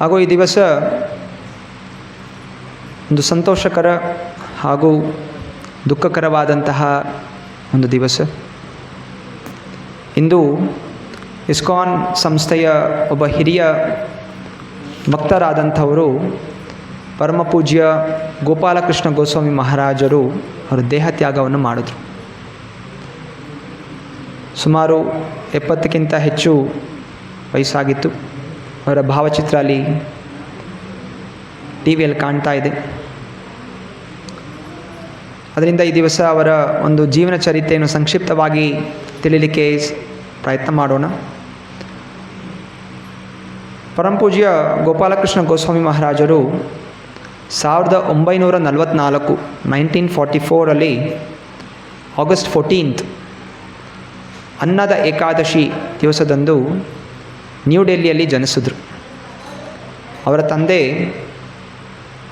ಹಾಗೂ ಈ ದಿವಸ ಒಂದು ಸಂತೋಷಕರ ಹಾಗೂ ದುಃಖಕರವಾದಂತಹ ಒಂದು ದಿವಸ. ಇಂದು ಇಸ್ಕಾನ್ ಸಂಸ್ಥೆಯ ಒಬ್ಬ ಹಿರಿಯ ಭಕ್ತರಾದಂಥವರು ಪರಮಪೂಜ್ಯ ಗೋಪಾಲಕೃಷ್ಣ ಗೋಸ್ವಾಮಿ ಮಹಾರಾಜರು ಅವರು ದೇಹತ್ಯಾಗವನ್ನು ಮಾಡಿದರು. ಸುಮಾರು ಎಪ್ಪತ್ತಕ್ಕಿಂತ ಹೆಚ್ಚು ವಯಸ್ಸಾಗಿತ್ತು. ಅವರ ಭಾವಚಿತ್ರ ಅಲ್ಲಿ ಟಿ ವಿಯಲ್ಲಿ ಕಾಣ್ತಾ ಇದೆ. ಅದರಿಂದ ಈ ದಿವಸ ಅವರ ಒಂದು ಜೀವನ ಚರಿತ್ರೆಯನ್ನು ಸಂಕ್ಷಿಪ್ತವಾಗಿ ತಿಳಿಲಿಕ್ಕೆ ಪ್ರಯತ್ನ ಮಾಡೋಣ. ಪರಮಪೂಜ್ಯ ಗೋಪಾಲಕೃಷ್ಣ ಗೋಸ್ವಾಮಿ ಮಹಾರಾಜರು ಸಾವಿರದ ಒಂಬೈನೂರ ನಲವತ್ತ್ನಾಲ್ಕು ನೈನ್ಟೀನ್ ಫಾರ್ಟಿ ಫೋರಲ್ಲಿ ಆಗಸ್ಟ್ ಫೋರ್ಟೀನ್ತ್ ಅನ್ನದ ಏಕಾದಶಿ ದಿವಸದಂದು ನ್ಯೂ ಡೆಲ್ಲಿಯಲ್ಲಿ ಜನಿಸಿದ್ರು. ಅವರ ತಂದೆ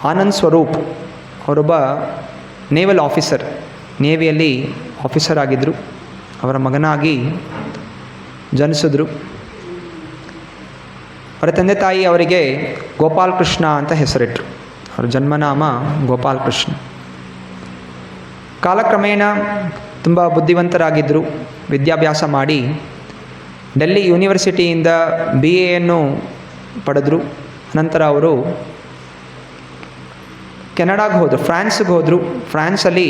ಆನಂದ್ ಸ್ವರೂಪ್ ಅವರೊಬ್ಬ ನೇವಲ್ ಆಫೀಸರ್, ನೇವಿಯಲ್ಲಿ ಆಫೀಸರ್ ಆಗಿದ್ದರು ಅವರ ಮಗನಾಗಿ ಜನಿಸಿದ್ರು. ಅವರ ತಂದೆ ತಾಯಿ ಅವರಿಗೆ ಗೋಪಾಲ್ ಕೃಷ್ಣ ಅಂತ ಹೆಸರಿಟ್ಟರು ಅವರ ಜನ್ಮನಾಮ ಗೋಪಾಲ್ ಕೃಷ್ಣ. ಕಾಲಕ್ರಮೇಣ ತುಂಬ ಬುದ್ಧಿವಂತರಾಗಿದ್ದರು ವಿದ್ಯಾಭ್ಯಾಸ ಮಾಡಿ ಡೆಲ್ಲಿ ಯೂನಿವರ್ಸಿಟಿಯಿಂದ ಬಿ ಎಯನ್ನು ಪಡೆದರು. ನಂತರ ಅವರು ಕೆನಡಾಗೆ ಹೋದರು, ಫ್ರಾನ್ಸ್ಗೆ ಹೋದರು. ಫ್ರಾನ್ಸಲ್ಲಿ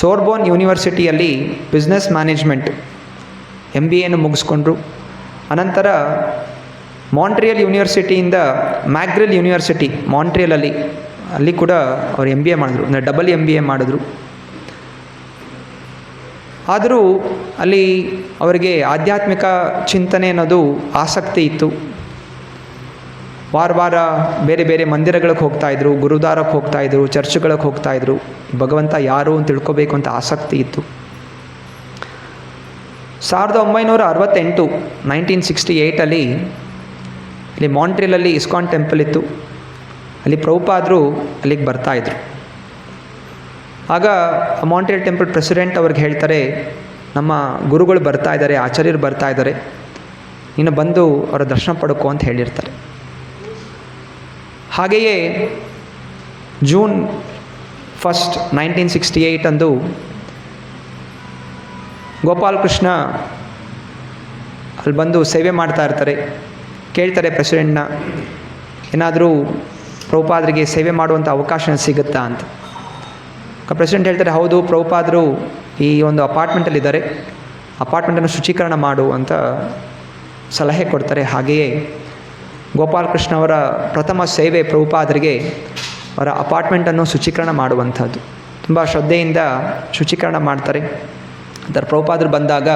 ಸೋರ್ಬೋನ್ ಯೂನಿವರ್ಸಿಟಿಯಲ್ಲಿ ಬಿಸ್ನೆಸ್ ಮ್ಯಾನೇಜ್ಮೆಂಟ್ ಎಂ ಬಿ ಎನ್ನು ಮುಗಿಸ್ಕೊಂಡ್ರು. ಅನಂತರ ಮಾಂಟ್ರಿಯಲ್ ಯೂನಿವರ್ಸಿಟಿಯಿಂದ ಮ್ಯಾಗ್ರಿಲ್ ಯೂನಿವರ್ಸಿಟಿ ಮಾಂಟ್ರಿಯಲಲ್ಲಿ, ಅಲ್ಲಿ ಕೂಡ ಅವರು ಎಂ ಬಿ ಎ ಮಾಡಿದ್ರು. ಅಂದರೆ ಡಬಲ್ ಎಂ ಬಿ ಎ ಮಾಡಿದ್ರು. ಆದರೂ ಅಲ್ಲಿ ಅವರಿಗೆ ಆಧ್ಯಾತ್ಮಿಕ ಚಿಂತನೆ ಅನ್ನೋದು ಆಸಕ್ತಿ ಇತ್ತು. ವಾರ ವಾರ ಬೇರೆ ಬೇರೆ ಮಂದಿರಗಳಿಗೆ ಹೋಗ್ತಾಯಿದ್ರು ಗುರುದ್ವಾರಕ್ಕೆ ಹೋಗ್ತಾಯಿದ್ರು ಚರ್ಚ್ಗಳಿಗೆ ಹೋಗ್ತಾಯಿದ್ರು ಭಗವಂತ ಯಾರು ಅಂತ ತಿಳ್ಕೊಬೇಕು ಅಂತ ಆಸಕ್ತಿ ಇತ್ತು. ಸಾವಿರದ ಒಂಬೈನೂರ ಅರವತ್ತೆಂಟು, ನೈನ್ಟೀನ್ ಸಿಕ್ಸ್ಟಿ ಏಯ್ಟಲ್ಲಿ ಇಲ್ಲಿ ಮಾಂಟ್ರಿಲಲ್ಲಿ ಇಸ್ಕಾನ್ ಟೆಂಪಲ್ ಇತ್ತು. ಅಲ್ಲಿ ಪ್ರಭುಪಾದರು ಅಲ್ಲಿಗೆ ಬರ್ತಾಯಿದ್ರು ಆಗ ಆ ಮಾಂಟ್ರಿಯಲ್ ಟೆಂಪಲ್ ಪ್ರೆಸಿಡೆಂಟ್ ಅವ್ರಿಗೆ ಹೇಳ್ತಾರೆ, ನಮ್ಮ ಗುರುಗಳು ಬರ್ತಾ ಇದ್ದಾರೆ, ಆಚಾರ್ಯರು ಬರ್ತಾ ಇದ್ದಾರೆ, ನೀನು ಬಂದು ಅವರ ದರ್ಶನ ಪಡ್ಕೋ ಅಂತ ಹೇಳಿರ್ತಾರೆ. ಹಾಗೆಯೇ June first nineteen sixty eight ಅಂದು ಗೋಪಾಲಕೃಷ್ಣ ಅಲ್ಲಿ ಬಂದು ಸೇವೆ ಮಾಡ್ತಾ ಇರ್ತಾರೆ. ಕೇಳ್ತಾರೆ ಪ್ರೆಸಿಡೆಂಟ್ನ, ಏನಾದರೂ ಪ್ರಭುಪಾದ್ರಿಗೆ ಸೇವೆ ಮಾಡುವಂಥ ಅವಕಾಶ ಸಿಗುತ್ತಾ ಅಂತ. ಪ್ರೆಸಿಡೆಂಟ್ ಹೇಳ್ತಾರೆ, ಹೌದು ಪ್ರಭುಪಾದರು ಈ ಒಂದು ಅಪಾರ್ಟ್ಮೆಂಟಲ್ಲಿದ್ದಾರೆ ಅಪಾರ್ಟ್ಮೆಂಟನ್ನು ಶುಚೀಕರಣ ಮಾಡು ಅಂತ ಸಲಹೆ ಕೊಡ್ತಾರೆ. ಹಾಗೆಯೇ ಗೋಪಾಲಕೃಷ್ಣ ಅವರ ಪ್ರಥಮ ಸೇವೆ ಪ್ರಭುಪಾದರಿಗೆ ಅವರ ಅಪಾರ್ಟ್ಮೆಂಟನ್ನು ಶುಚೀಕರಣ ಮಾಡುವಂಥದ್ದು. ತುಂಬ ಶ್ರದ್ಧೆಯಿಂದ ಶುಚೀಕರಣ ಮಾಡ್ತಾರೆ. ಅದರ ಪ್ರಭುಪಾದರು ಬಂದಾಗ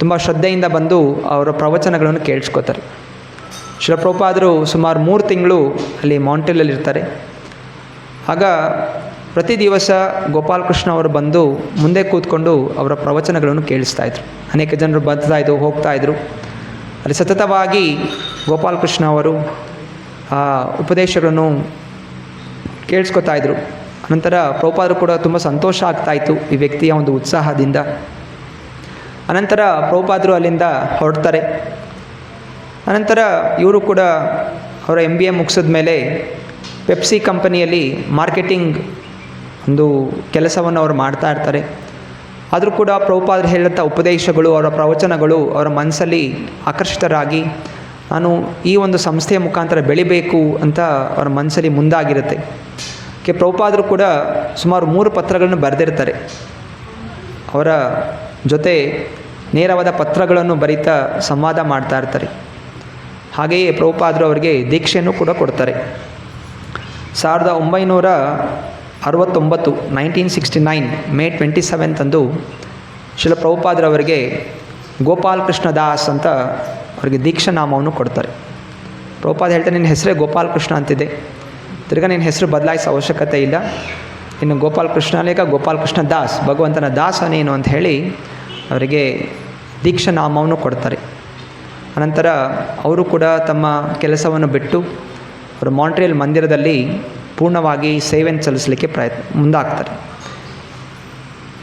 ತುಂಬ ಶ್ರದ್ಧೆಯಿಂದ ಬಂದು ಅವರ ಪ್ರವಚನಗಳನ್ನು ಕೇಳಿಸ್ಕೋತಾರೆ. ಶಿಲಪ್ರಭುಪಾದರು ಸುಮಾರು ಮೂರು ತಿಂಗಳು ಅಲ್ಲಿ ಮೌಂಟೇಲಲ್ಲಿ ಇರ್ತಾರೆ ಆಗ ಪ್ರತಿ ದಿವಸ ಗೋಪಾಲಕೃಷ್ಣ ಅವರು ಬಂದು ಮುಂದೆ ಕೂತ್ಕೊಂಡು ಅವರ ಪ್ರವಚನಗಳನ್ನು ಕೇಳಿಸ್ತಾ ಇದ್ರು. ಅನೇಕ ಜನರು ಬರ್ತಾಯಿದ್ರು ಹೋಗ್ತಾಯಿದ್ರು ಅಲ್ಲಿ ಸತತವಾಗಿ ಗೋಪಾಲಕೃಷ್ಣ ಅವರು ಆ ಉಪದೇಶಗಳನ್ನು ಕೇಳಿಸ್ಕೊತಾ ಇದ್ರು. ಅನಂತರ ಪ್ರಭುಪಾದರು ಕೂಡ ತುಂಬ ಸಂತೋಷ ಆಗ್ತಾಯಿತ್ತು ಈ ವ್ಯಕ್ತಿಯ ಒಂದು ಉತ್ಸಾಹದಿಂದ. ಅನಂತರ ಪ್ರಭುಪಾದರು ಅಲ್ಲಿಂದ ಹೊರಡ್ತಾರೆ. ಅನಂತರ ಇವರು ಕೂಡ ಅವರ ಎಂ ಬಿ ಎ ಮುಗಿಸಿದ ಮೇಲೆ ಪೆಪ್ಸಿ ಕಂಪನಿಯಲ್ಲಿ ಮಾರ್ಕೆಟಿಂಗ್ ಒಂದು ಕೆಲಸವನ್ನು ಅವರು ಮಾಡ್ತಾ ಇರ್ತಾರೆ. ಆದರೂ ಕೂಡ ಪ್ರಭುಪಾದರು ಹೇಳಿದಂಥ ಉಪದೇಶಗಳು, ಅವರ ಪ್ರವಚನಗಳು ಅವರ ಮನಸ್ಸಲ್ಲಿ ಆಕರ್ಷಿತರಾಗಿ ನಾನು ಈ ಒಂದು ಸಂಸ್ಥೆಯ ಮುಖಾಂತರ ಬೆಳಿಬೇಕು ಅಂತ ಅವರ ಮನಸ್ಸಲ್ಲಿ ಮುಂದಾಗಿರುತ್ತೆ. ಕೆ ಪ್ರಭುಪಾದರು ಕೂಡ ಸುಮಾರು ಮೂರು ಪತ್ರಗಳನ್ನು ಬರೆದಿರ್ತಾರೆ. ಅವರ ಜೊತೆ ನೇರವಾದ ಪತ್ರಗಳನ್ನು ಬರೀತಾ ಸಂವಾದ ಮಾಡ್ತಾ ಇರ್ತಾರೆ. ಹಾಗೆಯೇ ಪ್ರಭುಪಾದರು ಅವರಿಗೆ ದೀಕ್ಷೆಯನ್ನು ಕೂಡ ಕೊಡ್ತಾರೆ. ಸಾವಿರದ ಒಂಬೈನೂರ ಅರವತ್ತೊಂಬತ್ತು nineteen sixty nine May twenty seventh ಅಂದು ಶಿಲ ಪ್ರಭುಪಾದರವರಿಗೆ ಗೋಪಾಲ್ ಕೃಷ್ಣ ದಾಸ್ ಅಂತ ಅವರಿಗೆ ದೀಕ್ಷಾ ನಾಮವನ್ನು ಕೊಡ್ತಾರೆ. ಪ್ರಭುಪಾದ ಹೇಳ್ತಾರೆ, ನಿನ್ನ ಹೆಸರೇ ಗೋಪಾಲ್ ಕೃಷ್ಣ ಅಂತಿದೆ. ತಿರ್ಗಾ ನಿನ್ನ ಹೆಸರು ಬದಲಾಯಿಸೋ ಅವಶ್ಯಕತೆ ಇಲ್ಲ. ಇನ್ನು ಗೋಪಾಲ್ ಕೃಷ್ಣ ಲೇಖ ಗೋಪಾಲ್ ಕೃಷ್ಣ ದಾಸ್, ಭಗವಂತನ ದಾಸ ನೀನು ಅಂತ ಹೇಳಿ ಅವರಿಗೆ ದೀಕ್ಷಾ ನಾಮವನ್ನು ಕೊಡ್ತಾರೆ. ಅನಂತರ ಅವರು ಕೂಡ ತಮ್ಮ ಕೆಲಸವನ್ನು ಬಿಟ್ಟು ಅವರು ಮಾಂಟ್ರಿಯಲ್ ಮಂದಿರದಲ್ಲಿ ಪೂರ್ಣವಾಗಿ ಸೇವೆಯನ್ನು ಸಲ್ಲಿಸಲಿಕ್ಕೆ ಪ್ರಯತ್ನ, ಮುಂದಾಗ್ತಾರೆ.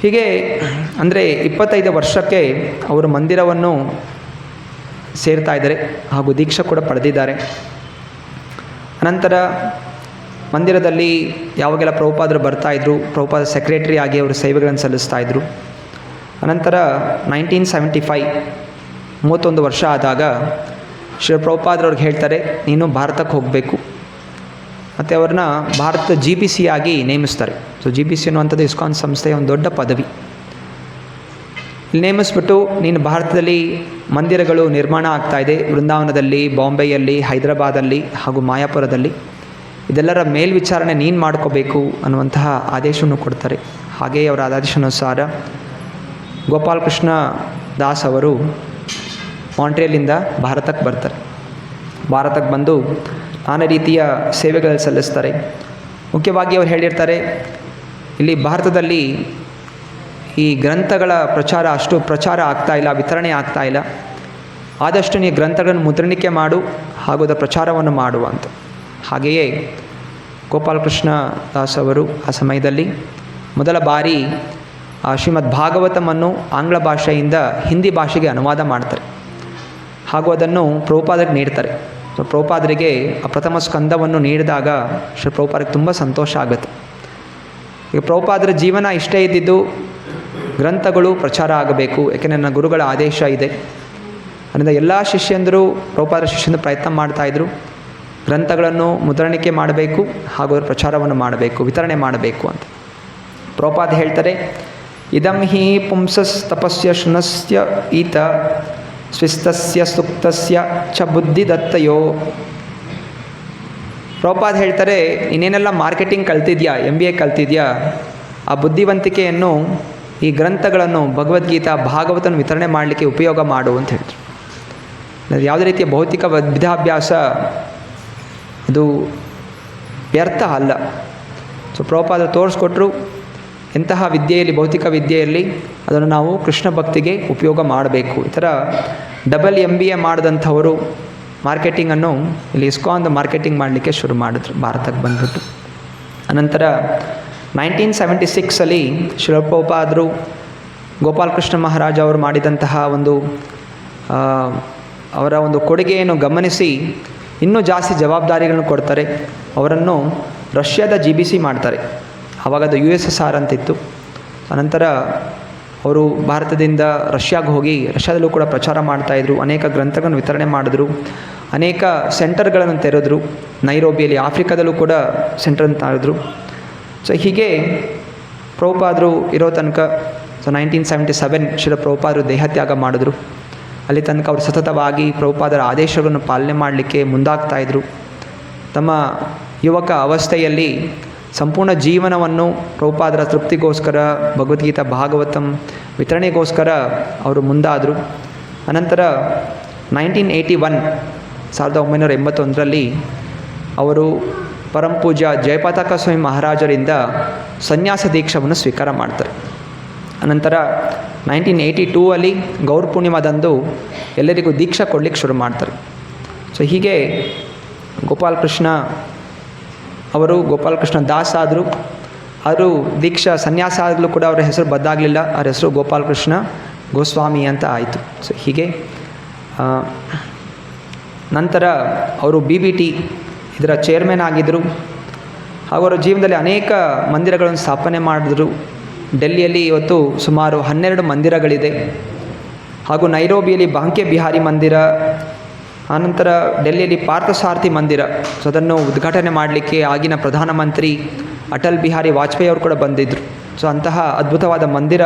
ಹೀಗೆ, ಅಂದರೆ ಇಪ್ಪತ್ತೈದು ವರ್ಷಕ್ಕೆ ಅವರು ಮಂದಿರವನ್ನು ಸೇರ್ತಾ ಇದ್ದಾರೆ ಹಾಗೂ ದೀಕ್ಷೆ ಕೂಡ ಪಡೆದಿದ್ದಾರೆ. ಅನಂತರ ಮಂದಿರದಲ್ಲಿ ಯಾವಾಗೆಲ್ಲ ಪ್ರಭುಪಾದರು ಬರ್ತಾಯಿದ್ರು ಪ್ರಭುಪಾದ ಸೆಕ್ರೆಟರಿ ಆಗಿ ಅವರು ಸೇವೆಗಳನ್ನು ಸಲ್ಲಿಸ್ತಾಯಿದ್ರು ಅನಂತರ ನೈನ್ಟೀನ್ ಸೆವೆಂಟಿ ಫೈವ್, ಮೂವತ್ತೊಂದು ವರ್ಷ ಆದಾಗ ಶ್ರೀ ಪ್ರಭುಪಾದ್ರವ್ರಿಗೆ ಹೇಳ್ತಾರೆ, ನೀನು ಭಾರತಕ್ಕೆ ಹೋಗಬೇಕು. ಮತ್ತು ಅವ್ರನ್ನ ಭಾರತದ ಜಿ ಪಿ ಸಿ ಆಗಿ ನೇಮಿಸ್ತಾರೆ. ಸೊ ಜಿ ಪಿ ಸಿ ಅನ್ನುವಂಥದ್ದು ಇಸ್ಕಾನ್ ಸಂಸ್ಥೆಯ ಒಂದು ದೊಡ್ಡ ಪದವಿ. ನೇಮಿಸ್ಬಿಟ್ಟು ನೀನು ಭಾರತದಲ್ಲಿ ಮಂದಿರಗಳು ನಿರ್ಮಾಣ ಆಗ್ತಾ ಇದೆ. ವೃಂದಾವನದಲ್ಲಿ ಬಾಂಬೆಯಲ್ಲಿ, ಹೈದರಾಬಾದಲ್ಲಿ ಹಾಗೂ ಮಾಯಾಪುರದಲ್ಲಿ. ಇದೆಲ್ಲರ ಮೇಲ್ವಿಚಾರಣೆ ನೀನು ಮಾಡ್ಕೋಬೇಕು ಅನ್ನುವಂತಹ ಆದೇಶವನ್ನು ಕೊಡ್ತಾರೆ. ಹಾಗೆಯೇ ಅವರ ಆದೇಶಾನುಸಾರ ಗೋಪಾಲಕೃಷ್ಣ ದಾಸ್ ಅವರು ಮಾಂಟ್ರಿಯಲ್ಲಿಂದ ಭಾರತಕ್ಕೆ ಬರ್ತಾರೆ. ಭಾರತಕ್ಕೆ ಬಂದು ನಾನಾ ರೀತಿಯ ಸೇವೆಗಳಲ್ಲಿ ಸಲ್ಲಿಸ್ತಾರೆ. ಮುಖ್ಯವಾಗಿ ಅವರು ಹೇಳಿರ್ತಾರೆ, ಇಲ್ಲಿ ಭಾರತದಲ್ಲಿ ಈ ಗ್ರಂಥಗಳ ಪ್ರಚಾರ ಅಷ್ಟು ಪ್ರಚಾರ ಆಗ್ತಾ ಇಲ್ಲ, ವಿತರಣೆ ಆಗ್ತಾ ಇಲ್ಲ. ಆದಷ್ಟು ನೀ ಗ್ರಂಥಗಳನ್ನು ಮುದ್ರಣಿಕೆ ಮಾಡು, ಹಾಗೂ ಅದರ ಪ್ರಚಾರವನ್ನು ಮಾಡು ಅಂತ. ಹಾಗೆಯೇ ಗೋಪಾಲಕೃಷ್ಣ ದಾಸ್ ಅವರು ಆ ಸಮಯದಲ್ಲಿ ಮೊದಲ ಬಾರಿ ಶ್ರೀಮದ್ ಭಾಗವತಮನ್ನು ಆಂಗ್ಲ ಭಾಷೆಯಿಂದ ಹಿಂದಿ ಭಾಷೆಗೆ ಅನುವಾದ ಮಾಡ್ತಾರೆ. ಹಾಗೂ ಅದನ್ನು ಪ್ರೋಪಾದಕ್ಕೆ ನೀಡ್ತಾರೆ. ಸೊ ಪ್ರಭುಪಾದರಿಗೆ ಆ ಪ್ರಥಮ ಸ್ಕಂದವನ್ನು ನೀಡಿದಾಗ ಶ್ರೀ ಪ್ರಭುಪಾದರಿಗೆ ತುಂಬ ಸಂತೋಷ ಆಗುತ್ತೆ. ಈಗ ಪ್ರೌಪಾದರ ಜೀವನ ಇಷ್ಟೇ ಇದ್ದಿದ್ದು ಗ್ರಂಥಗಳು ಪ್ರಚಾರ ಆಗಬೇಕು ಯಾಕೆಂದರೆ ನನ್ನ ಗುರುಗಳ ಆದೇಶ ಇದೆ. ಅದರಿಂದ ಎಲ್ಲ ಶಿಷ್ಯಂದರು ಪ್ರೌಪಾದರ ಶಿಷ್ಯಂದು ಪ್ರಯತ್ನ ಮಾಡ್ತಾಯಿದ್ರು ಗ್ರಂಥಗಳನ್ನು ಮುದ್ರಣಿಕೆ ಮಾಡಬೇಕು ಹಾಗೂ ಪ್ರಚಾರವನ್ನು ಮಾಡಬೇಕು, ವಿತರಣೆ ಮಾಡಬೇಕು ಅಂತ. ಪ್ರೌಪಾದ ಹೇಳ್ತಾರೆ, ಇದಂ ಹಿ ಪುಂಸಸ್ ತಪಸ್ಯ ಶುನಸ್ಯ ಈತ ಸ್ವಿಸ್ತಸ್ಯ ಸುಕ್ತಸ್ಯ ಚ ಬುದ್ಧಿ ದತ್ತಯೋ ಪ್ರಭುಪಾದ್ ಹೇಳ್ತಾರೆ ಇನ್ನೇನೆಲ್ಲ ಮಾರ್ಕೆಟಿಂಗ್ ಕಲ್ತಿದ್ಯಾ ಎಂ ಬಿ ಎ ಕಲ್ತಿದ್ಯಾ? ಆ ಬುದ್ಧಿವಂತಿಕೆಯನ್ನು, ಈ ಗ್ರಂಥಗಳನ್ನು ಭಗವದ್ಗೀತಾ ಭಾಗವತನ ವಿತರಣೆ ಮಾಡಲಿಕ್ಕೆ ಉಪಯೋಗ ಮಾಡು ಅಂತ ಹೇಳ್ತರು ಅದು ಯಾವುದೇ ರೀತಿಯ ಭೌತಿಕ ವಿದ್ಯಾಭ್ಯಾಸ, ಅದು ವ್ಯರ್ಥ ಅಲ್ಲ. ಸೊ ಪ್ರಭುಪಾದ ತೋರಿಸ್ಕೊಟ್ರು ಎಂತಹ ವಿದ್ಯೆಯಲ್ಲಿ, ಭೌತಿಕ ವಿದ್ಯೆಯಲ್ಲಿ ಅದನ್ನು ನಾವು ಕೃಷ್ಣ ಭಕ್ತಿಗೆ ಉಪಯೋಗ ಮಾಡಬೇಕು. ಈ ಥರ ಡಬಲ್ ಎಂ ಬಿ ಎ ಮಾಡಿದಂಥವರು ಮಾರ್ಕೆಟಿಂಗನ್ನು ಇಲ್ಲಿ ಇಸ್ಕಾನ್ದು ಮಾರ್ಕೆಟಿಂಗ್ ಮಾಡಲಿಕ್ಕೆ ಶುರು ಮಾಡಿದ್ರು, ಭಾರತಕ್ಕೆ ಬಂದ್ಬಿಟ್ಟು. ಅನಂತರ ನೈನ್ಟೀನ್ ಸೆವೆಂಟಿ ಸಿಕ್ಸಲ್ಲಿ ಶಿವಪ್ರಭುಪಾದರು ಗೋಪಾಲಕೃಷ್ಣ ಮಹಾರಾಜ ಅವರು ಮಾಡಿದಂತಹ ಒಂದು ಅವರ ಒಂದು ಕೊಡುಗೆಯನ್ನು ಗಮನಿಸಿ ಇನ್ನೂ ಜಾಸ್ತಿ ಜವಾಬ್ದಾರಿಗಳನ್ನು ಕೊಡ್ತಾರೆ. ಅವರನ್ನು ರಷ್ಯಾದ ಜಿ ಬಿ ಸಿ ಮಾಡ್ತಾರೆ. ಆವಾಗ ಅದು ಯು ಎಸ್ ಎಸ್ ಆರ್ ಅಂತಿತ್ತು. ಅನಂತರ ಅವರು ಭಾರತದಿಂದ ರಷ್ಯಾಗೆ ಹೋಗಿ ರಷ್ಯಾದಲ್ಲೂ ಕೂಡ ಪ್ರಚಾರ ಮಾಡ್ತಾಯಿದ್ರು ಅನೇಕ ಗ್ರಂಥಗಳನ್ನು ವಿತರಣೆ ಮಾಡಿದ್ರು. ಅನೇಕ ಸೆಂಟರ್ಗಳನ್ನು ತೆರೆದ್ರು. ನೈರೋಬಿಯಲ್ಲಿ, ಆಫ್ರಿಕಾದಲ್ಲೂ ಕೂಡ ಸೆಂಟರ್ ತಾಳಿದ್ರು ಸೊ ಹೀಗೆ ಪ್ರಭುಪಾದರು ಇರೋ ತನಕ ಸೊ ನೈನ್ಟೀನ್ ಸೆವೆಂಟಿ ಸೆವೆನ್ ಶಿಲ ಪ್ರಭುಪಾದರು ದೇಹತ್ಯಾಗ ಮಾಡಿದ್ರು. ಅಲ್ಲಿ ತನಕ ಅವರು ಸತತವಾಗಿ ಪ್ರಭುಪಾದರ ಆದೇಶಗಳನ್ನು ಪಾಲನೆ ಮಾಡಲಿಕ್ಕೆ ಮುಂದಾಗ್ತಾಯಿದ್ರು ತಮ್ಮ ಯುವಕ ಅವಸ್ಥೆಯಲ್ಲಿ ಸಂಪೂರ್ಣ ಜೀವನವನ್ನು ಪ್ರಭುಪಾದರ ತೃಪ್ತಿಗೋಸ್ಕರ, ಭಗವದ್ಗೀತಾ ಭಾಗವತಂ ವಿತರಣೆಗೋಸ್ಕರ ಅವರು ಮುಂದಾದರು. ಅನಂತರ ನೈನ್ಟೀನ್ ಏಯ್ಟಿ ಒನ್, ಸಾವಿರದ ಒಂಬೈನೂರ ಎಂಬತ್ತೊಂದರಲ್ಲಿ ಅವರು ಪರಮಪೂಜ್ಯ ಜಯಪತಾಕ ಸ್ವಾಮಿ ಮಹಾರಾಜರಿಂದ ಸನ್ಯಾಸ ದೀಕ್ಷವನ್ನು ಸ್ವೀಕಾರ ಮಾಡ್ತಾರೆ. ಅನಂತರ ನೈನ್ಟೀನ್ ಏಯ್ಟಿ ಟೂ ಅಲ್ಲಿ ಗೌರ ಪೂರ್ಣಿಮಾದಂದು ಎಲ್ಲರಿಗೂ ದೀಕ್ಷಾ ಕೊಡಲಿಕ್ಕೆ ಶುರು ಮಾಡ್ತಾರೆ. ಸೊ ಹೀಗೆ ಗೋಪಾಲಕೃಷ್ಣ ಅವರು ಗೋಪಾಲಕೃಷ್ಣ ದಾಸ್ ಆದರು. ಅವರು ದೀಕ್ಷಾ ಸನ್ಯಾಸ ಆದರೂ ಕೂಡ ಅವರ ಹೆಸರು ಬದಲಾಗಲಿಲ್ಲ. ಅವ್ರ ಹೆಸರು ಗೋಪಾಲಕೃಷ್ಣ ಗೋಸ್ವಾಮಿ ಅಂತ ಆಯಿತು. ಸೊ ಹೀಗೆ ನಂತರ ಅವರು ಬಿ ಬಿ ಟಿ ಇದರ ಚೇರ್ಮನ್ ಆಗಿದ್ದರು ಅವರ ಜೀವನದಲ್ಲಿ ಅನೇಕ ಮಂದಿರಗಳನ್ನು ಸ್ಥಾಪನೆ ಮಾಡಿದ್ರು. ಡೆಲ್ಲಿಯಲ್ಲಿ ಇವತ್ತು ಸುಮಾರು ಹನ್ನೆರಡು ಮಂದಿರಗಳಿದೆ. ಹಾಗೂ ನೈರೋಬಿಯಲ್ಲಿ ಬಾಂಕೆ ಬಿಹಾರಿ ಮಂದಿರ ಆನಂತರ ಡೆಲ್ಲಿಯಲ್ಲಿ ಪಾರ್ಥಸಾರಥಿ ಮಂದಿರ. ಸೊ ಅದನ್ನು ಉದ್ಘಾಟನೆ ಮಾಡಲಿಕ್ಕೆ ಆಗಿನ ಪ್ರಧಾನಮಂತ್ರಿ ಅಟಲ್ ಬಿಹಾರಿ ವಾಜಪೇಯಿ ಅವರು ಕೂಡ ಬಂದಿದ್ದರು ಸೊ, ಅಂತಹ ಅದ್ಭುತವಾದ ಮಂದಿರ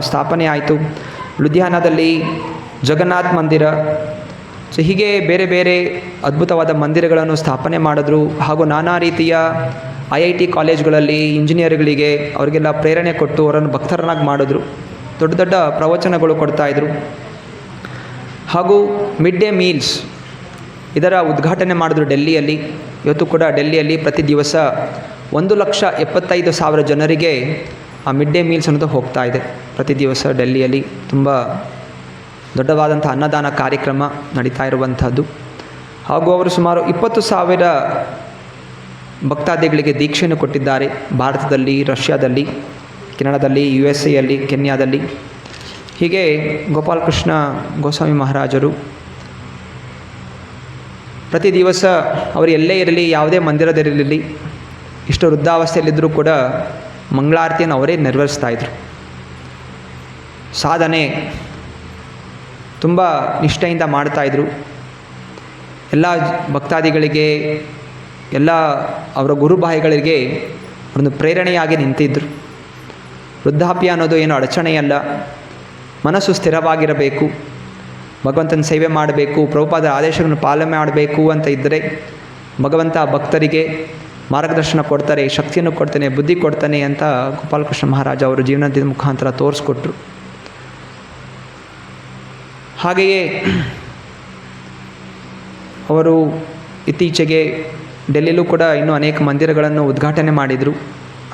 ಸ್ಥಾಪನೆ ಆಯಿತು. ಲುಧಿಯಾನದಲ್ಲಿ ಜಗನ್ನಾಥ್ ಮಂದಿರ. ಸೊ, ಹೀಗೆ ಬೇರೆ ಬೇರೆ ಅದ್ಭುತವಾದ ಮಂದಿರಗಳನ್ನು ಸ್ಥಾಪನೆ ಮಾಡಿದ್ರು. ಹಾಗೂ ನಾನಾ ರೀತಿಯ ಐ ಐ ಟಿ ಕಾಲೇಜ್ಗಳಲ್ಲಿ ಇಂಜಿನಿಯರ್ಗಳಿಗೆ ಅವರಿಗೆಲ್ಲ ಪ್ರೇರಣೆ ಕೊಟ್ಟು ಅವರನ್ನು ಭಕ್ತರನ್ನಾಗಿ ಮಾಡಿದ್ರು. ದೊಡ್ಡ ದೊಡ್ಡ ಪ್ರವಚನಗಳು ಕೊಡ್ತಾಯಿದ್ರು ಹಾಗೂ ಮಿಡ್ ಡೇ ಮೀಲ್ಸ್ ಇದರ ಉದ್ಘಾಟನೆ ಮಾಡಿದ್ರು ಡೆಲ್ಲಿಯಲ್ಲಿ. ಇವತ್ತು ಕೂಡ ಡೆಲ್ಲಿಯಲ್ಲಿ ಪ್ರತಿ ದಿವಸ ಒಂದು ಲಕ್ಷ ಎಪ್ಪತ್ತೈದು ಸಾವಿರ ಜನರಿಗೆ ಆ ಮಿಡ್ ಡೇ ಮೀಲ್ಸ್ ಅನ್ನೋದು ಹೋಗ್ತಾ ಇದೆ. ಪ್ರತಿ ದಿವಸ ಡೆಲ್ಲಿಯಲ್ಲಿ ತುಂಬ ದೊಡ್ಡವಾದಂಥ ಅನ್ನದಾನ ಕಾರ್ಯಕ್ರಮ ನಡೀತಾ ಇರುವಂಥದ್ದು ಹಾಗೂ ಅವರು ಸುಮಾರು ಇಪ್ಪತ್ತು ಸಾವಿರ ಭಕ್ತಾದಿಗಳಿಗೆ ದೀಕ್ಷೆಯನ್ನು ಕೊಟ್ಟಿದ್ದಾರೆ. ಭಾರತದಲ್ಲಿ, ರಷ್ಯಾದಲ್ಲಿ, ಕೆನಡಾದಲ್ಲಿ ಯು ಎಸ್ ಎಯಲ್ಲಿ ಕೆನ್ಯಾದಲ್ಲಿ. ಹೀಗೆ ಗೋಪಾಲಕೃಷ್ಣ ಗೋಸ್ವಾಮಿ ಮಹಾರಾಜರು ಪ್ರತಿ ದಿವಸ ಅವರು ಎಲ್ಲೇ ಇರಲಿ, ಯಾವುದೇ ಮಂದಿರದಲ್ಲಿರಲಿ, ಇಷ್ಟು ವೃದ್ಧಾವಸ್ಥೆಯಲ್ಲಿದ್ದರೂ ಕೂಡ ಮಂಗಳಾರತಿಯನ್ನು ಅವರೇ ನೆರವೇರಿಸ್ತಾ ಇದ್ರು. ಸಾಧನೆ ತುಂಬ ನಿಷ್ಠೆಯಿಂದ ಮಾಡ್ತಾಯಿದ್ರು ಎಲ್ಲ ಭಕ್ತಾದಿಗಳಿಗೆ, ಎಲ್ಲ ಅವರ ಗುರುಬಾಯಿಗಳಿಗೆ ಒಂದು ಪ್ರೇರಣೆಯಾಗಿ ನಿಂತಿದ್ದರು ವೃದ್ಧಾಪ್ಯ ಅನ್ನೋದು ಏನು ಅಡಚಣೆಯಲ್ಲ. ಮನಸ್ಸು ಸ್ಥಿರವಾಗಿರಬೇಕು. ಭಗವಂತನ ಸೇವೆ ಮಾಡಬೇಕು, ಪ್ರಭುಪಾದರ ಆದೇಶಗಳನ್ನು ಪಾಲನೆ ಮಾಡಬೇಕು ಅಂತ ಇದ್ದರೆ ಭಗವಂತ ಭಕ್ತರಿಗೆ ಮಾರ್ಗದರ್ಶನ ಕೊಡ್ತಾರೆ, ಶಕ್ತಿಯನ್ನು ಕೊಡ್ತಾನೆ, ಬುದ್ಧಿ ಕೊಡ್ತಾನೆ ಅಂತ ಗೋಪಾಲಕೃಷ್ಣ ಮಹಾರಾಜ ಅವರು ಜೀವನದ ಮುಖಾಂತರ ತೋರಿಸ್ಕೊಟ್ರು. ಹಾಗೆಯೇ ಅವರು ಇತ್ತೀಚೆಗೆ ಡೆಲ್ಲಿಲೂ ಕೂಡ ಇನ್ನೂ ಅನೇಕ ಮಂದಿರಗಳನ್ನು ಉದ್ಘಾಟನೆ ಮಾಡಿದರು.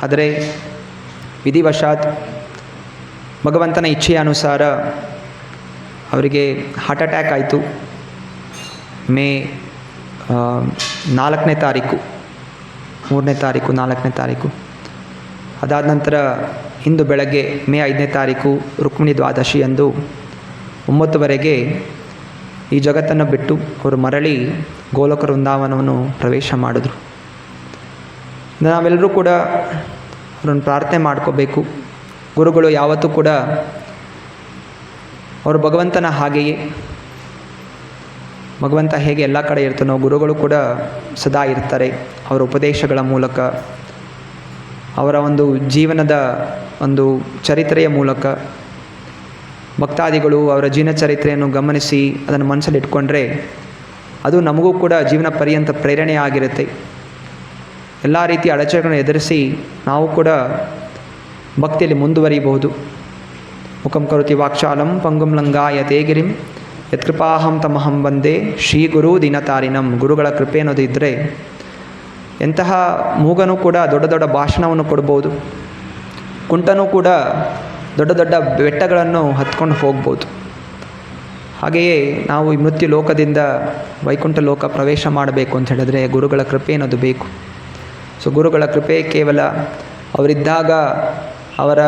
ಆದರೆ ವಿಧಿವಶಾತ್ ಭಗವಂತನ ಇಚ್ಛೆಯ ಅನುಸಾರ ಅವರಿಗೆ ಹಾರ್ಟ್ ಅಟ್ಯಾಕ್ ಆಯಿತು. ಮೇ ನಾಲ್ಕನೇ ತಾರೀಕು, ಮೂರನೇ ತಾರೀಕು, ನಾಲ್ಕನೇ ತಾರೀಕು. ಅದಾದ ನಂತರ ಇಂದು ಬೆಳಗ್ಗೆ ಮೇ ಐದನೇ ತಾರೀಕು ರುಕ್ಮಿಣಿ ದ್ವಾದಶಿಯಂದು ಒಂಬತ್ತುವರೆಗೆ ಈ ಜಗತ್ತನ್ನು ಬಿಟ್ಟು ಅವರು ಮರಳಿ ಗೋಲಕ ವೃಂದಾವನವನ್ನು ಪ್ರವೇಶ ಮಾಡಿದ್ರು. ನಾವೆಲ್ಲರೂ ಕೂಡ ಅವರನ್ನು ಪ್ರಾರ್ಥನೆ ಮಾಡ್ಕೋಬೇಕು. ಗುರುಗಳು ಯಾವತ್ತೂ ಕೂಡ ಅವರು ಭಗವಂತನ ಹಾಗೆಯೇ, ಭಗವಂತ ಹೇಗೆ ಎಲ್ಲ ಕಡೆ ಇರ್ತಾನೋ ಗುರುಗಳು ಕೂಡ ಸದಾ ಇರ್ತಾರೆ ಅವರ ಉಪದೇಶಗಳ ಮೂಲಕ, ಅವರ ಒಂದು ಜೀವನದ ಒಂದು ಚರಿತ್ರೆಯ ಮೂಲಕ. ಭಕ್ತಾದಿಗಳು ಅವರ ಜೀವನ ಚರಿತ್ರೆಯನ್ನು ಗಮನಿಸಿ ಅದನ್ನು ಮನಸ್ಸಲ್ಲಿ ಇಟ್ಕೊಂಡ್ರೆ ಅದು ನಮಗೂ ಕೂಡ ಜೀವನ ಪರ್ಯಂತ ಪ್ರೇರಣೆ ಆಗಿರುತ್ತೆ ಎಲ್ಲ ರೀತಿಯ ಅಡಚಣೆಗಳನ್ನು ಎದುರಿಸಿ ನಾವು ಕೂಡ ಭಕ್ತಿಯಲ್ಲಿ ಮುಂದುವರಿಯಬಹುದು. ಮುಖಂ ಕರುತಿ ವಾಕ್ಷಾಲಂ ಪಂಗುಂ ಲಂಗಾಯ ಗಿರಿಂ ಯತ್ಕೃಪಾಹಂ ತಮಹಂ ಬಂದೆ ಶ್ರೀ ಗುರು ದಿನತಾರಿನಂ ಗುರುಗಳ ಕೃಪೆ ಅನ್ನೋದು ಇದ್ದರೆ ಎಂತಹ ಮೂಗನೂ ಕೂಡ ದೊಡ್ಡ ದೊಡ್ಡ ಭಾಷಣವನ್ನು ಕೊಡ್ಬೋದು. ಕುಂಟನೂ ಕೂಡ ದೊಡ್ಡ ದೊಡ್ಡ ಬೆಟ್ಟಗಳನ್ನು ಹತ್ಕೊಂಡು ಹೋಗ್ಬೋದು. ಹಾಗೆಯೇ ನಾವು ಈ ಮೃತ್ಯು ಲೋಕದಿಂದ ವೈಕುಂಠ ಲೋಕ ಪ್ರವೇಶ ಮಾಡಬೇಕು ಅಂತ ಹೇಳಿದ್ರೆ ಗುರುಗಳ ಕೃಪೆ ಅನ್ನೋದು ಬೇಕು. ಸೊ ಗುರುಗಳ ಕೃಪೆ ಕೇವಲ ಅವರಿದ್ದಾಗ ಅವರ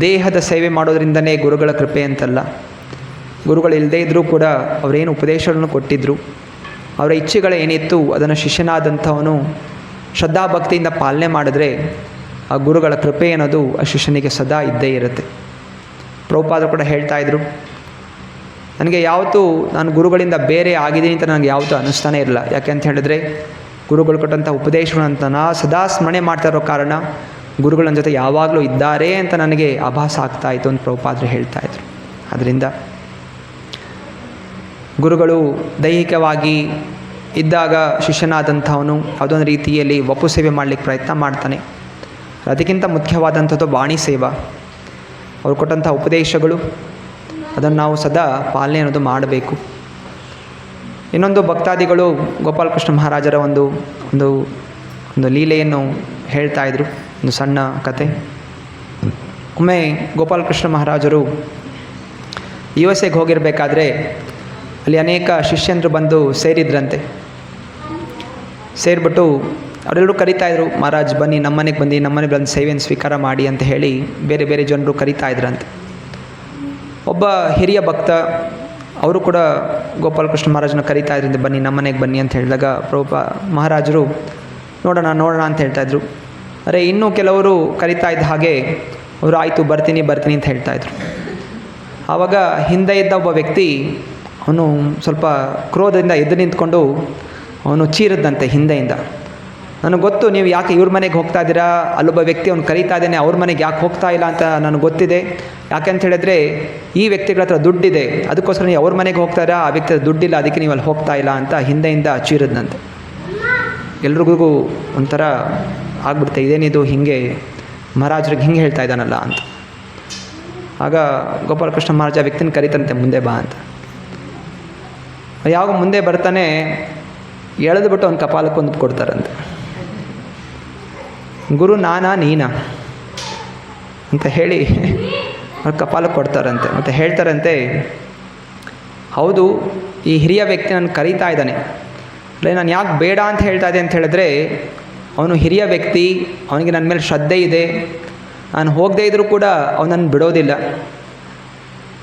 ದೇಹದ ಸೇವೆ ಮಾಡೋದರಿಂದನೇ ಗುರುಗಳ ಕೃಪೆ ಅಂತಲ್ಲ. ಗುರುಗಳು ಇಲ್ಲದೇ ಇದ್ದರೂ ಕೂಡ ಅವರೇನು ಉಪದೇಶಗಳನ್ನು ಕೊಟ್ಟಿದ್ದರು ಅವರ ಇಚ್ಛೆಗಳೇನಿತ್ತು ಅದನ್ನು ಶಿಷ್ಯನಾದಂಥವನು ಶ್ರದ್ಧಾಭಕ್ತಿಯಿಂದ ಪಾಲನೆ ಮಾಡಿದ್ರೆ ಆ ಗುರುಗಳ ಕೃಪೆ ಅನ್ನೋದು ಆ ಶಿಷ್ಯನಿಗೆ ಸದಾ ಇದ್ದೇ ಇರುತ್ತೆ. ಪ್ರಭುಪಾದರು ಕೂಡ ಹೇಳ್ತಾ ಇದ್ರು, ನನಗೆ ಯಾವತ್ತೂ ನಾನು ಗುರುಗಳಿಂದ ಬೇರೆ ಆಗಿದ್ದೀನಿ ಅಂತ ನನಗೆ ಯಾವತ್ತೂ ಅನ್ನಿಸ್ತಾನೆ ಇರಲ್ಲ. ಯಾಕೆ ಅಂತ ಹೇಳಿದ್ರೆ ಗುರುಗಳು ಕೊಟ್ಟಂಥ ಉಪದೇಶಗಳಂತ ನಾ ಸದಾ ಸ್ಮರಣೆ ಮಾಡ್ತಾ ಇರೋ ಕಾರಣ ಗುರುಗಳ ಜೊತೆ ಯಾವಾಗಲೂ ಇದ್ದಾರೆ ಅಂತ ನನಗೆ ಆಭಾಸ ಆಗ್ತಾ ಇತ್ತು ಅಂತ ಪ್ರಭುಪಾದರು ಹೇಳ್ತಾ ಇದ್ರು. ಅದರಿಂದ ಗುರುಗಳು ದೈಹಿಕವಾಗಿ ಇದ್ದಾಗ ಶಿಷ್ಯನಾದಂಥವನು ಯಾವುದೊಂದು ರೀತಿಯಲ್ಲಿ ವಪು ಸೇವೆ ಮಾಡಲಿಕ್ಕೆ ಪ್ರಯತ್ನ ಮಾಡ್ತಾನೆ. ಅದಕ್ಕಿಂತ ಮುಖ್ಯವಾದಂಥದ್ದು ಬಾಣಿ ಸೇವಾ. ಅವರು ಕೊಟ್ಟಂಥ ಉಪದೇಶಗಳು, ಅದನ್ನು ನಾವು ಸದಾ ಪಾಲನೆ ಅನ್ನೋದು ಮಾಡಬೇಕು. ಇನ್ನೊಂದು ಭಕ್ತಾದಿಗಳು ಗೋಪಾಲಕೃಷ್ಣ ಮಹಾರಾಜರ ಒಂದು ಒಂದು ಒಂದು ಲೀಲೆಯನ್ನು ಹೇಳ್ತಾ ಇದ್ರು. ಒಂದು ಸಣ್ಣ ಕತೆ. ಒಮ್ಮೆ ಗೋಪಾಲಕೃಷ್ಣ ಮಹಾರಾಜರು ಯು ಎಸ್ ಎಗೆ ಹೋಗಿರಬೇಕಾದ್ರೆ ಅಲ್ಲಿ ಅನೇಕ ಶಿಷ್ಯಂದರು ಬಂದು ಸೇರಿದ್ರಂತೆ. ಸೇರಿಬಿಟ್ಟು ಅವರೆಲ್ಲರೂ ಕರಿತಾಯಿದ್ರು ಮಹಾರಾಜ್, ಬನ್ನಿ ನಮ್ಮನೆಗೆ ಬನ್ನಿ ನಮ್ಮನೆಗೆ ಬಂದು ಸೇವೆಯನ್ನು ಸ್ವೀಕಾರ ಮಾಡಿ ಅಂತ ಹೇಳಿ ಬೇರೆ ಬೇರೆ ಜನರು ಕರಿತಾ ಇದ್ರಂತೆ. ಒಬ್ಬ ಹಿರಿಯ ಭಕ್ತ, ಅವರು ಕೂಡ ಗೋಪಾಲಕೃಷ್ಣ ಮಹಾರಾಜನ ಕರಿತಾ ಇದ್ರಿಂದ ಬನ್ನಿ ನಮ್ಮನೆಗೆ ಬನ್ನಿ ಅಂತ ಹೇಳಿದಾಗ ಪ್ರಭು ಮಹಾರಾಜರು, ನೋಡೋಣ ನೋಡೋಣ ಅಂತ ಹೇಳ್ತಾಯಿದ್ರು ಅರೆ, ಇನ್ನೂ ಕೆಲವರು ಕರಿತಾ ಇದ್ದ ಹಾಗೆ ಅವರು ಆಯಿತು, ಬರ್ತೀನಿ ಬರ್ತೀನಿ ಅಂತ ಹೇಳ್ತಾ ಇದ್ರು. ಆವಾಗ ಹಿಂದೆ ಇದ್ದ ಒಬ್ಬ ವ್ಯಕ್ತಿ ಅವನು ಸ್ವಲ್ಪ ಕ್ರೋಧದಿಂದ ಎದ್ದು ನಿಂತ್ಕೊಂಡು ಅವನು ಚೀರದಂತೆ ಹಿಂದೆಯಿಂದ. ನನಗೆ ಗೊತ್ತು, ನೀವು ಯಾಕೆ ಇವ್ರ ಮನೆಗೆ ಹೋಗ್ತಾ ಇದ್ದೀರಾ? ಅಲ್ಲೊಬ್ಬ ವ್ಯಕ್ತಿ ಅವ್ನು ಕರೀತಾ ಇದ್ದಾನೆ, ಅವ್ರ ಮನೆಗೆ ಯಾಕೆ ಹೋಗ್ತಾ ಇಲ್ಲ ಅಂತ ನನಗೆ ಗೊತ್ತಿದೆ. ಯಾಕೆ ಅಂತ ಹೇಳಿದ್ರೆ, ಈ ವ್ಯಕ್ತಿಗಳ ಹತ್ರ ದುಡ್ಡಿದೆ. ಅದಕ್ಕೋಸ್ಕರ ನೀವು ಅವ್ರ ಮನೆಗೆ ಹೋಗ್ತಾರ ಆ ವ್ಯಕ್ತಿ ದುಡ್ಡಿಲ್ಲ, ಅದಕ್ಕೆ ನೀವು ಅಲ್ಲಿ ಹೋಗ್ತಾ ಇಲ್ಲ ಅಂತ ಹಿಂದೆಯಿಂದ ಚೀರದಂತೆ ಎಲ್ರಿಗೂ ಒಂಥರ ಆಗ್ಬಿಡುತ್ತೆ ಇದೇನಿದು ಹೀಗೆ ಮಹಾರಾಜರಿಗೆ ಹಿಂಗೆ ಹೇಳ್ತಾ ಇದ್ದಾನಲ್ಲ ಅಂತ. ಆಗ ಗೋಪಾಲಕೃಷ್ಣ ಮಹಾರಾಜ ವ್ಯಕ್ತಿನ ಕರೀತಂತೆ, ಮುಂದೆ ಬಾ ಅಂತ. ಯಾವಾಗ ಮುಂದೆ ಬರ್ತಾನೆ, ಎಳೆದುಬಿಟ್ಟು ಅವ್ನ ಕಪಾಲಕ್ಕೆ ಒಂದು ಕೊಡ್ತಾರಂತೆ. ಗುರು ನಾನಾ ನೀನಾ ಅಂತ ಹೇಳಿ ಅವ್ರ ಕಪಾಲಕ್ಕೆ ಕೊಡ್ತಾರಂತೆ. ಮತ್ತು ಹೇಳ್ತಾರಂತೆ, ಹೌದು, ಈ ಹಿರಿಯ ವ್ಯಕ್ತಿ ನಾನು ಕರೀತಾ ಇದ್ದಾನೆ. ಅಲ್ಲೇ ನಾನು ಯಾಕೆ ಬೇಡ ಅಂತ ಹೇಳ್ತಾ ಇದ್ದೆ ಅಂತ ಹೇಳಿದ್ರೆ ಅವನು ಹಿರಿಯ ವ್ಯಕ್ತಿ, ಅವನಿಗೆ ನನ್ನ ಮೇಲೆ ಶ್ರದ್ಧೆ ಇದೆ. ನಾನು ಹೋಗದೇ ಇದ್ದರೂ ಕೂಡ ಅವನನ್ನು ಬಿಡೋದಿಲ್ಲ.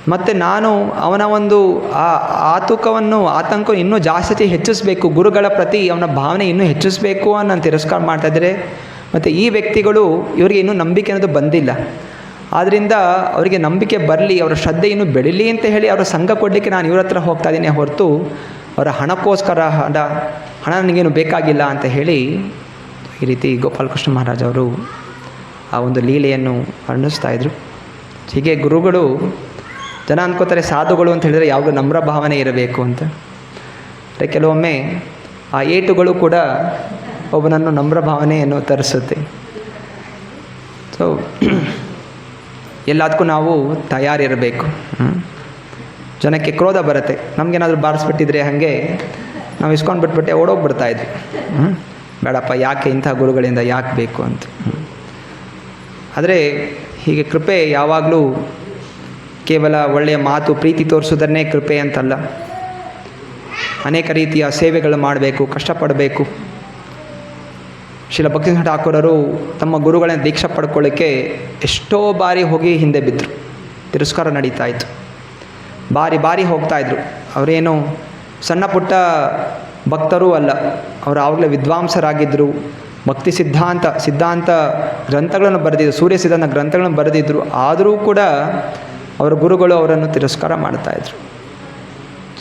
ಮತ್ತು ನಾನು ಅವನ ಒಂದು ಆ ಆತುಕವನ್ನು, ಆತಂಕ ಇನ್ನೂ ಜಾಸ್ತಿ ಹೆಚ್ಚಿಸಬೇಕು, ಗುರುಗಳ ಪ್ರತಿ ಅವನ ಭಾವನೆ ಇನ್ನೂ ಹೆಚ್ಚಿಸಬೇಕು ಅನ್ನೋ ತಿರಸ್ಕಾರ ಮಾಡ್ತಾಯಿದ್ದಾರೆ ಮತ್ತು ಈ ವ್ಯಕ್ತಿಗಳು ಇವರಿಗೆ ಇನ್ನೂ ನಂಬಿಕೆ ಅನ್ನೋದು ಬಂದಿಲ್ಲ. ಆದ್ದರಿಂದ ಅವರಿಗೆ ನಂಬಿಕೆ ಬರಲಿ, ಅವರ ಶ್ರದ್ಧೆ ಇನ್ನೂ ಬೆಳೀಲಿ ಅಂತ ಹೇಳಿ ಅವರ ಸಂಘ ಕೊಡಲಿಕ್ಕೆ ನಾನು ಇವ್ರ ಹತ್ರ ಹೋಗ್ತಾ ಇದ್ದೀನಿ ಹೊರತು, ಅವರ ಹಣಕ್ಕೋಸ್ಕರ, ಹಣ ಹಣ ನನಗೇನು ಬೇಕಾಗಿಲ್ಲ ಅಂತ ಹೇಳಿ ಈ ರೀತಿ ಗೋಪಾಲಕೃಷ್ಣ ಮಹಾರಾಜ್ ಅವರು ಆ ಒಂದು ಲೀಲೆಯನ್ನು ವರ್ಣಿಸ್ತಾ ಇದ್ರು. ಹೀಗೆ ಗುರುಗಳು ಜನ ಅನ್ಕೋತಾರೆ ಸಾಧುಗಳು ಅಂತ ಹೇಳಿದರೆ ಯಾವಾಗಲೂ ನಮ್ರ ಭಾವನೆ ಇರಬೇಕು ಅಂತ. ಆದರೆ ಕೆಲವೊಮ್ಮೆ ಆ ಏಟುಗಳು ಕೂಡ ಒಬ್ಬನನ್ನು ನಮ್ರ ಭಾವನೆಯನ್ನು ತರಿಸುತ್ತೆ. ಸೊ ಎಲ್ಲದಕ್ಕೂ ನಾವು ತಯಾರಿರಬೇಕು. ಜನಕ್ಕೆ ಕ್ರೋಧ ಬರುತ್ತೆ. ನಮಗೇನಾದರೂ ಬಾರಿಸ್ಬಿಟ್ಟಿದ್ರೆ ಹಾಗೆ ನಾವು ಇಸ್ಕೊಂಡು ಬಿಟ್ಬಿಟ್ಟೆ ಓಡೋಗ್ಬಿಡ್ತಾ ಇದ್ವಿ. ಹ್ಮ್. ಬೇಡಪ್ಪ, ಯಾಕೆ ಇಂಥ ಗುರುಗಳಿಂದ ಯಾಕೆ ಬೇಕು ಅಂತ. ಆದರೆ ಹೀಗೆ ಕೃಪೆ ಯಾವಾಗಲೂ ಕೇವಲ ಒಳ್ಳೆಯ ಮಾತು, ಪ್ರೀತಿ ತೋರಿಸೋದನ್ನೇ ಕೃಪೆ ಅಂತಲ್ಲ. ಅನೇಕ ರೀತಿಯ ಸೇವೆಗಳು ಮಾಡಬೇಕು, ಕಷ್ಟಪಡಬೇಕು. ಶಿಲ ಭಕ್ತಿ ಠಾಕೂರರು ತಮ್ಮ ಗುರುಗಳನ್ನ ದೀಕ್ಷೆ ಪಡ್ಕೊಳ್ಳಿಕ್ಕೆ ಎಷ್ಟೋ ಬಾರಿ ಹೋಗಿ ಹಿಂದೆ ಬಿದ್ದರು ತಿರಸ್ಕಾರ ನಡೀತಾ ಇತ್ತು. ಬಾರಿ ಬಾರಿ ಹೋಗ್ತಾ ಇದ್ರು. ಅವರೇನು ಸಣ್ಣ ಪುಟ್ಟ ಭಕ್ತರೂ ಅಲ್ಲ, ಅವರು ಆವಾಗಲೇ ವಿದ್ವಾಂಸರಾಗಿದ್ದರು ಭಕ್ತಿ ಸಿದ್ಧಾಂತ ಸಿದ್ಧಾಂತ ಗ್ರಂಥಗಳನ್ನು ಬರೆದಿದ್ದರು ಸೂರ್ಯ ಸಿದ್ಧಾಂತ ಗ್ರಂಥಗಳನ್ನು ಬರೆದಿದ್ದರು ಆದರೂ ಕೂಡ ಅವರ ಗುರುಗಳು ಅವರನ್ನು ತಿರಸ್ಕಾರ ಮಾಡ್ತಾಯಿದ್ರು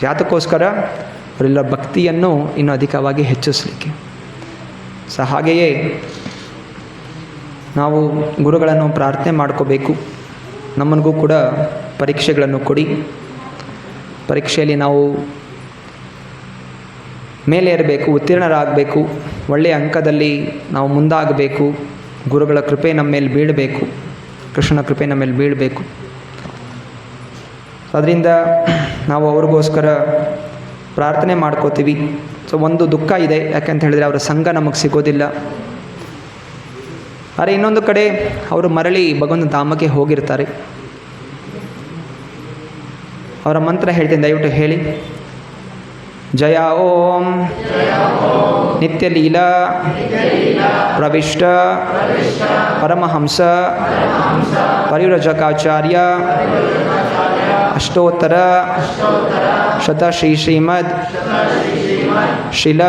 ಯಾತಕ್ಕೋಸ್ಕರ? ಅವರೆಲ್ಲ ಭಕ್ತಿಯನ್ನು ಇನ್ನೂ ಅಧಿಕವಾಗಿ ಹೆಚ್ಚಿಸಲಿಕ್ಕೆ. ಸೊ ಹಾಗೆಯೇ ನಾವು ಗುರುಗಳನ್ನು ಪ್ರಾರ್ಥನೆ ಮಾಡ್ಕೋಬೇಕು. ನಮ್ಮನಿಗೂ ಕೂಡ ಪರೀಕ್ಷೆಗಳನ್ನು ಕೊಡಿ. ಪರೀಕ್ಷೆಯಲ್ಲಿ ನಾವು ಮೇಲೆ ಇರಬೇಕು ಉತ್ತೀರ್ಣರಾಗಬೇಕು, ಒಳ್ಳೆಯ ಅಂಕದಲ್ಲಿ ನಾವು ಮುಂದಾಗಬೇಕು, ಗುರುಗಳ ಕೃಪೆ ನಮ್ಮ ಮೇಲೆ ಬೀಳಬೇಕು, ಕೃಷ್ಣನ ಕೃಪೆ ನಮ್ಮ ಮೇಲೆ ಬೀಳಬೇಕು. ಅದರಿಂದ ನಾವು ಅವ್ರಿಗೋಸ್ಕರ ಪ್ರಾರ್ಥನೆ ಮಾಡ್ಕೋತೀವಿ. ಸೊ ಒಂದು ದುಃಖ ಇದೆ ಯಾಕೆಂತ ಹೇಳಿದರೆ ಅವರ ಸಂಘ ನಮಗೆ ಸಿಗೋದಿಲ್ಲ. ಆದರೆ ಇನ್ನೊಂದು ಕಡೆ ಅವರು ಮರಳಿ ಭಗವಂತ ಧಾಮಕ್ಕೆ ಹೋಗಿರ್ತಾರೆ. ಅವರ ಮಂತ್ರ ಹೇಳ್ತೀನಿ, ದಯವಿಟ್ಟು ಹೇಳಿ. ಜಯ ಓಂ ನಿತ್ಯ ಲೀಲಾ ಪ್ರವಿಷ್ಟ ಪರಮಹಂಸ ಪರಿವ್ರಜಕಾಚಾರ್ಯ ಅಷ್ಟೋತ್ತರ ಶತ ಶ್ರೀ ಶ್ರೀಮದ್ ಶಿಲ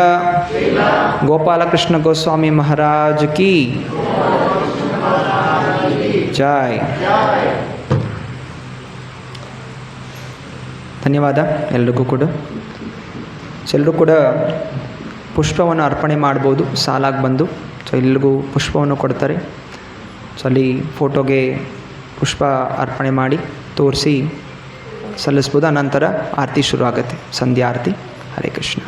ಗೋಪಾಲಕೃಷ್ಣ ಗೋಸ್ವಾಮಿ ಮಹಾರಾಜ್ ಕಿ ಜೈ ಧನ್ಯವಾದ ಎಲ್ರಿಗೂ ಕೂಡ ಎಲ್ಲರೂ ಕೂಡ ಪುಷ್ಪವನ್ನು ಅರ್ಪಣೆ ಮಾಡ್ಬೋದು, ಸಾಲಾಗಿ ಬಂದು. ಸೊ ಎಲ್ರಿಗೂ ಪುಷ್ಪವನ್ನು ಕೊಡ್ತಾರೆ. ಸೊ ಅಲ್ಲಿ ಫೋಟೋಗೆ ಪುಷ್ಪ ಅರ್ಪಣೆ ಮಾಡಿ ತೋರಿಸಿ ಸಲ್ಲಿಸ್ಬೋದು. ಅನಂತರ ಆರತಿ ಶುರು ಆಗುತ್ತೆ ಸಂಧ್ಯಾ ಆರತಿ ಹರೇ ಕೃಷ್ಣ.